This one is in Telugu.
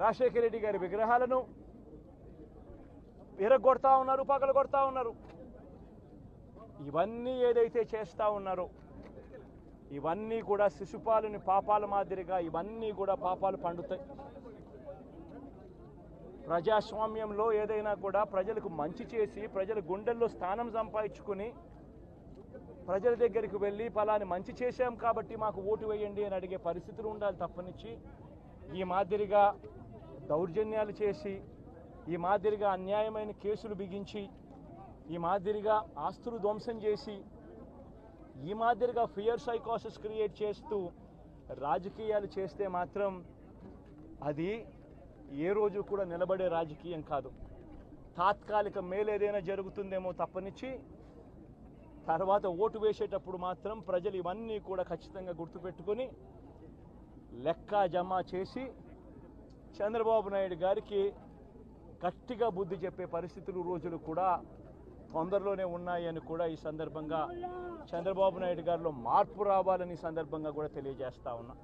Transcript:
రాజశేఖర రెడ్డి గారి విగ్రహాలను విరగొడతా ఉన్నారు పగలు కొడతా ఉన్నారు. ఇవన్నీ ఏదైతే చేస్తూ ఉన్నారో ఇవన్నీ కూడా శిశుపాలుని పాపాల మాదిరిగా ఇవన్నీ కూడా పాపాలు పండుతాయి. ప్రజాస్వామ్యంలో ఏదైనా కూడా ప్రజలకు మంచి చేసి ప్రజల గుండెల్లో స్థానం సంపాదించుకుని ప్రజల దగ్గరికి వెళ్ళి ఫలాని మంచి చేశాం కాబట్టి మాకు ఓటు వేయండి అని అడిగే పరిస్థితులు ఉండాలి తప్పనిచ్చి. ఈ మాదిరిగా దౌర్జన్యాలు చేసి ఈ మాదిరిగా అన్యాయమైన కేసులు బిగించి ఈ మాదిరిగా ఆస్తులు ధ్వంసం చేసి ఈ మాదిరిగా ఫియర్ సైకాసిస్ క్రియేట్ చేస్తూ రాజకీయాలు చేస్తే మాత్రం అది ఏ రోజు కూడా నిలబడే రాజకీయం కాదు. తాత్కాలిక మేలు ఏదైనా జరుగుతుందేమో తప్పనిచ్చి తర్వాత ఓటు వేసేటప్పుడు మాత్రం ప్రజలు ఇవన్నీ కూడా ఖచ్చితంగా గుర్తుపెట్టుకొని లెక్క జమ చేసి చంద్రబాబు నాయుడు గారికి గట్టిగా బుద్ధి చెప్పే పరిస్థితులు రోజులు కూడా తొందరలోనే ఉన్నాయని కూడా ఈ సందర్భంగా చంద్రబాబు నాయుడు గారిలో మార్పు రావాలని ఈ సందర్భంగా కూడా తెలియజేస్తా ఉన్నా.